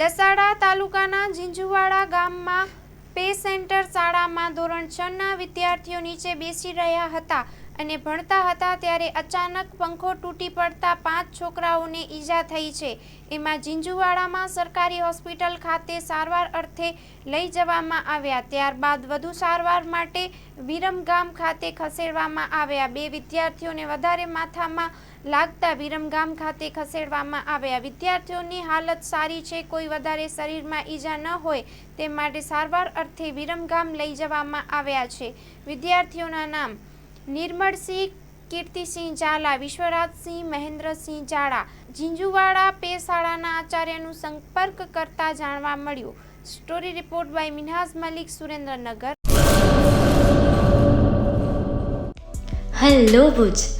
દસાડા તાલુકાના ઝીંઝુવાડા ગામમાં pay centre શાળામાં ધોરણ છ ના વિદ્યાર્થીઓ નીચે બેસી રહ્યા હતા અને ભણતા હતા ત્યારે અચાનક પંખો તૂટી પડતા પાંચ છોકરાઓને ઈજા થઈ છે. એમાં ઝીંઝુવાડામાં સરકારી હોસ્પિટલ ખાતે સારવાર અર્થે લઈ જવામાં આવ્યા. ત્યારબાદ વધુ સારવાર માટે વિરમગામ ખાતે ખસેડવામાં આવ્યા. બે વિદ્યાર્થીઓને વધારે માથામાં લાગતા વિરમગામ ખાતે ખસેડવામાં આવ્યા. વિદ્યાર્થીઓની હાલત સારી છે. કોઈ વધારે શરીરમાં ઈજા ન હોય તે માટે સારવાર અર્થે વિરમગામ લઈ જવામાં આવ્યા છે. વિદ્યાર્થીઓના નામ નિર્મળસિંહ, કીર્તિસિંહ ઝાલા, વિશ્વરાજસિંહ, મહેન્દ્રસિંહ ઝાડા ઝીંઝુવાડા પે શાળાના આચાર્યનું સંપર્ક કરતા જાણવા મળ્યું. Story report by Minhaz Malik, Surendranagar. Hello Bhuj.